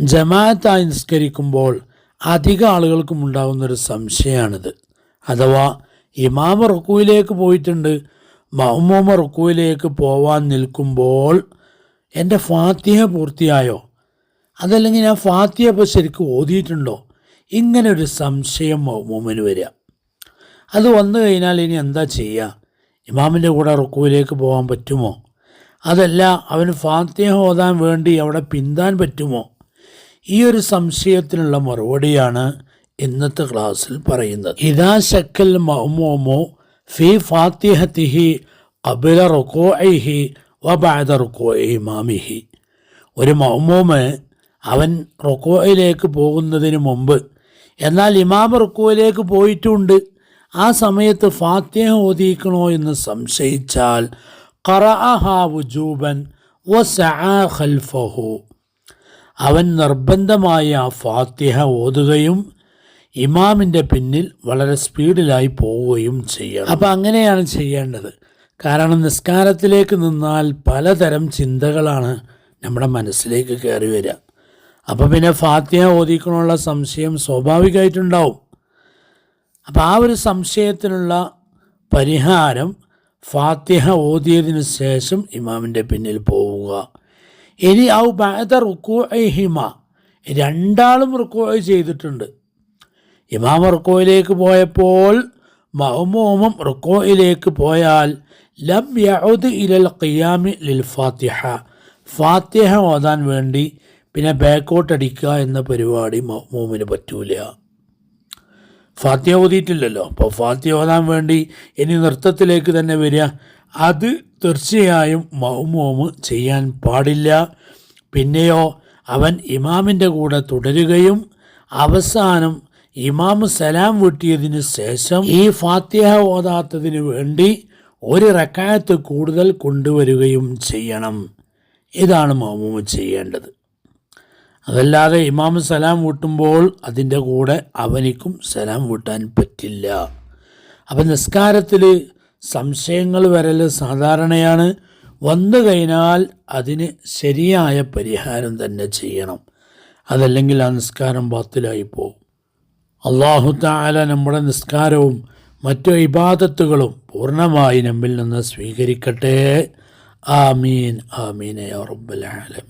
ജമാഅത്തായി നിസ്കരിക്കുമ്പോൾ അധിക ആളുകൾക്കും ഉണ്ടാകുന്നൊരു സംശയമാണിത്. അഥവാ ഇമാമ റുക്കുവിലേക്ക് പോയിട്ടുണ്ട് മഹ്മൂമ റുക്കുവിലേക്ക് പോവാൻ നിൽക്കുമ്പോൾ എന്റെ ഫാത്തിഹ പൂർത്തിയായോ? അതല്ലെങ്കിൽ ഞാൻ ഫാത്തിഹ ഇപ്പോൾ ശരിക്കും ഓതിയിട്ടുണ്ടോ? ഇങ്ങനെ ഒരു സംശയം മഹ്മൂമിന് വരിക. അത് വന്നു കഴിഞ്ഞാൽ ഇനി എന്താ ചെയ്യുക? ഇമാമിന്റെ കൂടെ റുക്കുവിലേക്ക് പോകാൻ പറ്റുമോ? അതല്ല അവന് ഫാത്തിഹ ഓതാൻ വേണ്ടി അവിടെ പിന്താൻ പറ്റുമോ? ഈ ഒരു സംശയത്തിനുള്ള മറുപടിയാണ് ഇന്നത്തെ ക്ലാസ്സിൽ പറയുന്നത്. ഇതാ ശക്കൽ മഹ്മോമോ ഫി ഫാത്തിഹത്തിഹി അബില റുക്കോഹി വബാദ റുക്കോ ഇമാമിഹി. ഒരു മഹ്മൂമ് അവൻ റുക്കോയിലേക്ക് പോകുന്നതിന് മുമ്പ് എന്നാൽ ഇമാം റുക്കോയിലേക്ക് പോയിട്ടുണ്ട്. ആ സമയത്ത് ഫാത്തിഹ ഓതിക്കണോ എന്ന് സംശയിച്ചാൽ ഖറഅഹ വുജൂബൻ വ ഖൽഫഹു. അവൻ നിർബന്ധമായ ഫാത്തിഹ ഓതുകയും ഇമാമിന്റെ പിന്നിൽ വളരെ സ്പീഡിലായി പോവുകയും ചെയ്യണം. അപ്പം അങ്ങനെയാണ് ചെയ്യേണ്ടത്. കാരണം നിസ്കാരത്തിലേക്ക് നിന്നാൽ പലതരം ചിന്തകളാണ് നമ്മുടെ മനസ്സിലേക്ക് കയറി വരിക. അപ്പം പിന്നെ ഫാത്തിഹ ഓതിക്കണമുള്ള സംശയം സ്വാഭാവികമായിട്ടുണ്ടാവും. അപ്പം ആ ഒരു സംശയത്തിനുള്ള പരിഹാരം ഫാത്തിഹ ഓതിയതിനു ശേഷം ഇമാമിന്റെ പിന്നിൽ പോവുക. ഇനി ഔ ബാദ റുക്കോഹിമ രണ്ടാളും റുക്കോ ചെയ്തിട്ടുണ്ട്. ഇമാം റുക്കോയിലേക്ക് പോയപ്പോൾ മഹമോമം റുക്കോയിലേക്ക് പോയാൽ ലം യഹുദ് ഇലൽ ഖിയാമി ലിൽ ഫാത്തിഹ. ഫാത്തിഹ ഓതാൻ വേണ്ടി പിന്നെ ബാക്കോട്ടടിക്കുക എന്ന പരിപാടി മഹ്മൂമിന് പറ്റൂല. ഫാത്തിഹ ഓതിയിട്ടില്ലല്ലോ. അപ്പോൾ ഫാത്തിയ ഓതാൻ വേണ്ടി ഇനി നൃത്തത്തിലേക്ക് തന്നെ വരിക. അത് തീർച്ചയായും മൗമോമ് ചെയ്യാൻ പാടില്ല. പിന്നെയോ അവൻ ഇമാമിന്റെ കൂടെ തുടരുകയും അവസാനം ഇമാമ് സലാം വീട്ടിയതിന് ശേഷം ഈ ഫാത്തിഹ ഓതാത്തതിന് വേണ്ടി ഒരു റക്കായത്ത് കൂടുതൽ കൊണ്ടുവരികയും ചെയ്യണം. ഇതാണ് മൗമോമ് ചെയ്യേണ്ടത്. അതല്ലാതെ ഇമാം സലാം വീട്ടുമ്പോൾ അതിന്റെ കൂടെ അവനിക്കും സലാം വീട്ടാൻ പറ്റില്ല. അപ്പം നിസ്കാരത്തിൽ സംശയങ്ങൾ വരൽ സാധാരണയാണ്. വന്നു കഴിഞ്ഞാൽ അതിന് ശരിയായ പരിഹാരം തന്നെ ചെയ്യണം. അതല്ലെങ്കിൽ ആ നിസ്കാരം ബാത്തിലായി പോകും അള്ളാഹു താല നമ്മുടെ നിസ്കാരവും മറ്റു ഇബാദത്തുകളും പൂർണമായി നമ്മിൽ നിന്ന് സ്വീകരിക്കട്ടെ. ആമീൻ ആമീൻ റബ്ബൽ ആലമീൻ.